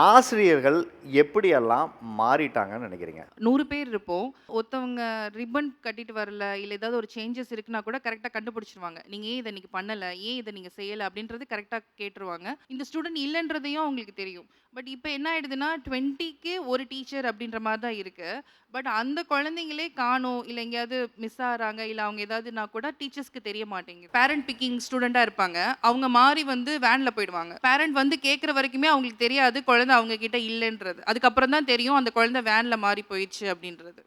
ஆசிரியர்கள் எப்படியெல்லாம் மாறிட்டாங்கன்னு நினைக்கிறீங்க? நூறு பேர் இருப்போம். ஒருத்தவங்க ரிப்பன் கட்டிட்டு வரல இல்லை ஏதாவது ஒரு சேஞ்சஸ் இருக்குன்னா கூட கரெக்டாக கண்டுபிடிச்சிருவாங்க. நீங்கள் ஏன் இதை நீங்கள் பண்ணலை? ஏன் இதை நீங்கள் செய்யலை? அப்படின்றது கரெக்டாக கேட்டுருவாங்க. இந்த ஸ்டூடெண்ட் இல்லைன்றதையும் அவங்களுக்கு தெரியும். பட் இப்போ என்ன ஆயிடுதுன்னா டுவெண்ட்டிக்கு ஒரு டீச்சர் அப்படின்ற மாதிரி தான் இருக்குது பட் அந்த குழந்தைங்களே காணோம் இல்லை எங்கேயாவது மிஸ் ஆகிறாங்க இல்லை அவங்க ஏதாவதுனா கூட டீச்சர்ஸ்க்கு தெரிய மாட்டேங்குது. பேரண்ட் பிக்கிங் ஸ்டூடெண்ட்டாக இருப்பாங்க. அவங்க மாறி வந்து வேனில் போயிடுவாங்க. பேரண்ட் வந்து கேட்குற வரைக்குமே அவங்களுக்கு தெரியாது. குழந்தை அவங்க கிட்ட இல்லைன்றது. அதுக்கப்புறம் தான் தெரியும் அந்த குழந்தை வேனில் மாறி போயிடுச்சு அப்படின்றது.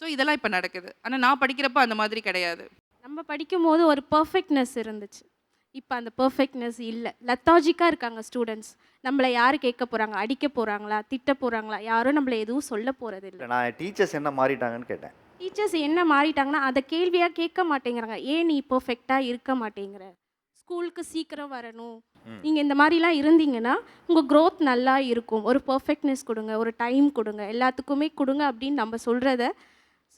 ஸோ இதெல்லாம் இப்போ நடக்குது. ஆனால் நான் படிக்கிறப்ப அந்த மாதிரி கிடையாது. நம்ம படிக்கும்போது ஒரு பர்ஃபெக்ட்னஸ் இருந்துச்சு. இப்போ அந்த பர்ஃபெக்ட்னஸ் இல்லை. லத்தாஜிக்காக இருக்காங்க ஸ்டூடெண்ட்ஸ் நம்மளை யார் கேட்க போகிறாங்க அடிக்க போகிறாங்களா திட்ட போகிறாங்களா யாரும் நம்மளை எதுவும் சொல்ல போகிறது இல்லை. நான் டீச்சர்ஸ் என்ன மாறிட்டாங்கன்னு கேட்டேன். டீச்சர்ஸ் என்ன மாறிட்டாங்கன்னா அதை கேள்வியாக கேட்க மாட்டேங்கிறாங்க. ஏன் நீ பர்ஃபெக்டாக இருக்க மாட்டேங்கிற? ஸ்கூலுக்கு சீக்கிரம் வரணும். நீங்கள் இந்த மாதிரிலாம் இருந்தீங்கன்னா உங்கள் growth நல்லா இருக்கும். ஒரு பர்ஃபெக்ட்னஸ் கொடுங்க ஒரு டைம் கொடுங்க. எல்லாத்துக்குமே கொடுங்க அப்படின்னு நம்ம சொல்கிறத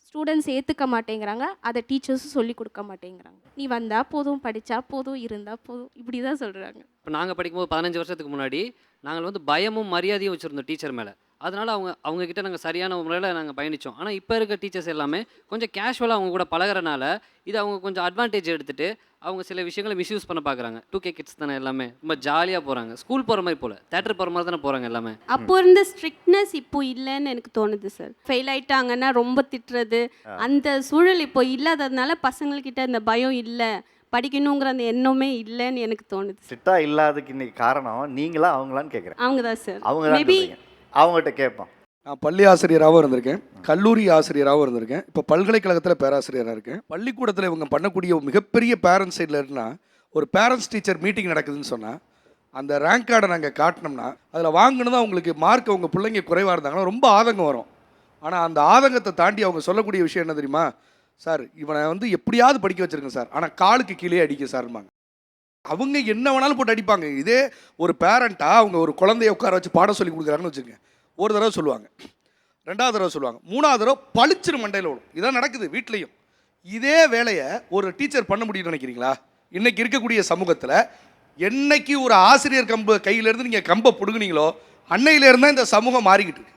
ஸ்டூடெண்ட்ஸ் ஏற்றுக்க மாட்டேங்கிறாங்க. அதை டீச்சர்ஸும் சொல்லி கொடுக்க மாட்டேங்கிறாங்க. நீ வந்தால் போதும் படித்தா போதும் இருந்தால் போதும். இப்படி தான் சொல்கிறாங்க இப்போ நாங்கள் படிக்கும்போது பதினஞ்சு வருஷத்துக்கு முன்னாடி நாங்கள் வந்து பயமும் மரியாதையும் வச்சுருந்தோம் டீச்சர் மேலே. அதனால அவங்க அவங்க கிட்ட நாங்கள் சரியான முறையில் நாங்கள் பயணித்தோம் ஆனால் இப்போ இருக்க டீச்சர்ஸ் எல்லாமே கொஞ்சம் கேஷுவலாக அவங்க கூட பழகுறனால இது அவங்க கொஞ்சம் அட்வான்டேஜ் எடுத்துட்டு அவங்க சில விஷயங்களை மிஸ்யூஸ் பண்ண பார்க்குறாங்க டூ கே கிட்ஸ் தானே எல்லாமே. ரொம்ப ஜாலியாக போகிறாங்க ஸ்கூல் போகிற மாதிரி போல. தேட்டர் போகிற மாதிரி தானே போகிறாங்க எல்லாமே. அப்போ இருந்த ஸ்ட்ரிக்ட்னஸ் இப்போ இல்லைன்னு எனக்கு தோணுது சார் ஃபெயில் ஆயிட்டாங்கன்னா ரொம்ப திட்டுறது. அந்த சூழல் இப்போ இல்லாததுனால பசங்கள்கிட்ட அந்த பயம் இல்லை. படிக்கணுங்கிற அந்த எண்ணமே இல்லைன்னு எனக்கு தோணுது சிட்டா இல்லாததுக்கு இன்னைக்கு காரணம் நீங்களா அவங்களான்னு கேட்குறேன் அவங்க தான் சார் அவங்க மேபி. அவங்ககிட்ட கேட்போம். நான் பள்ளி ஆசிரியராகவும் இருந்திருக்கேன். கல்லூரி ஆசிரியராகவும் இருந்திருக்கேன். இப்போ பல்கலைக்கழகத்தில் பேராசிரியராக இருக்கேன். பள்ளிக்கூடத்தில் இவங்க பண்ணக்கூடிய மிகப்பெரிய பேரண்ட்ஸ் சைடில் இருந்தால் ஒரு பேரண்ட்ஸ் டீச்சர் மீட்டிங் நடக்குதுன்னு சொன்னால் அந்த ரேங்க் கார்டை நாங்கள் காட்டினோம்னா அதில் வாங்கினதான் அவங்களுக்கு மார்க் அவங்க பிள்ளைங்க குறைவாக இருந்தாங்கன்னா ரொம்ப ஆதங்கம் வரும். ஆனால் அந்த ஆதங்கத்தை தாண்டி அவங்க சொல்லக்கூடிய விஷயம் என்ன தெரியுமா? சார் இவனை வந்து எப்படியாவது படிக்க வச்சுருக்கேன் சார். ஆனால் காலுக்கு கீழே அடிக்க சார்பாங்க அவங்க என்ன வேணாலும் போட்டு அடிப்பாங்க. இதே ஒரு பேரண்ட்டாக அவங்க ஒரு குழந்தைய உட்கார வச்சு பாடம் சொல்லி கொடுக்குறாங்கன்னு வச்சுக்கோங்க ஒரு தடவை சொல்லுவாங்க. ரெண்டாவது தடவை சொல்லுவாங்க. மூணாவது தடவை பளிச்சிரு மண்டையில் ஓடும் இதான் நடக்குது வீட்லேயும். இதே வேலையை ஒரு டீச்சர் பண்ண முடியும்னு நினைக்கிறீங்களா? இன்றைக்கி இருக்கக்கூடிய சமூகத்தில் என்னைக்கு ஒரு ஆசிரியர் கம்பு கையிலேருந்து நீங்கள் கம்பை பிடுங்குனீங்களோ அன்னையிலேருந்து தான் இந்த சமூகம் மாறிக்கிட்டு இருக்கு.